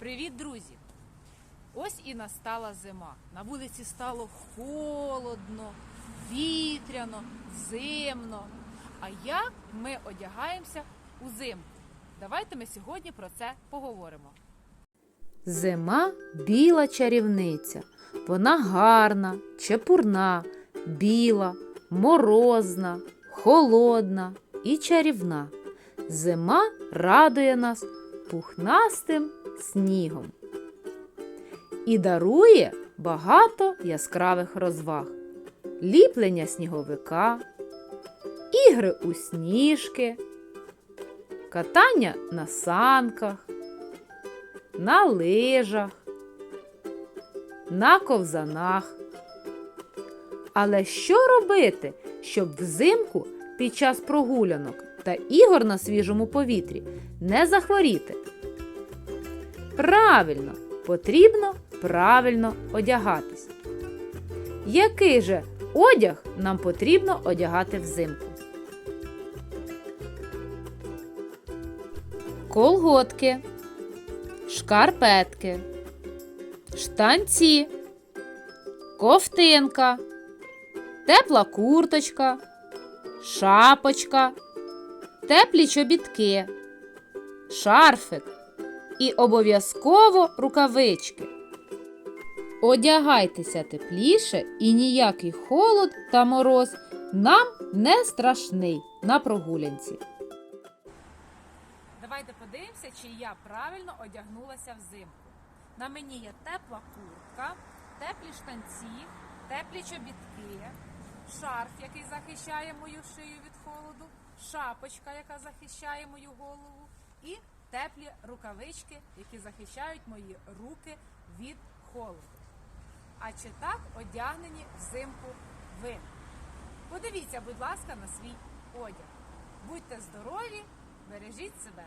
Привіт, друзі! Ось і настала зима. На вулиці стало холодно, вітряно, зимно. А як ми одягаємося узимку? Давайте ми сьогодні про це поговоримо. Зима біла чарівниця. Вона гарна, чепурна, біла, морозна, холодна і чарівна. Зима радує нас пухнастим снігом і дарує багато яскравих розваг: ліплення сніговика, ігри у сніжки, катання на санках на лижах, на ковзанах. Але що робити, щоб взимку під час прогулянок та ігор на свіжому повітрі не захворіти? Правильно, потрібно правильно одягатись. Який же одяг нам потрібно одягати взимку? Колготки шкарпетки, штанці, ковтинка, тепла курточка, шапочка, теплі чобітки, шарфик і обов'язково рукавички. Одягайтеся тепліше і ніякий холод та мороз нам не страшний на прогулянці. Давайте подивимося, чи я правильно одягнулася взимку. На мені є тепла куртка, теплі штанці, теплі чобітки, шарф, який захищає мою шию від холоду, шапочка, яка захищає мою голову, і теплі рукавички, які захищають мої руки від холоду. А чи так одягнені взимку ви? Подивіться, будь ласка, на свій одяг. Будьте здорові, бережіть себе.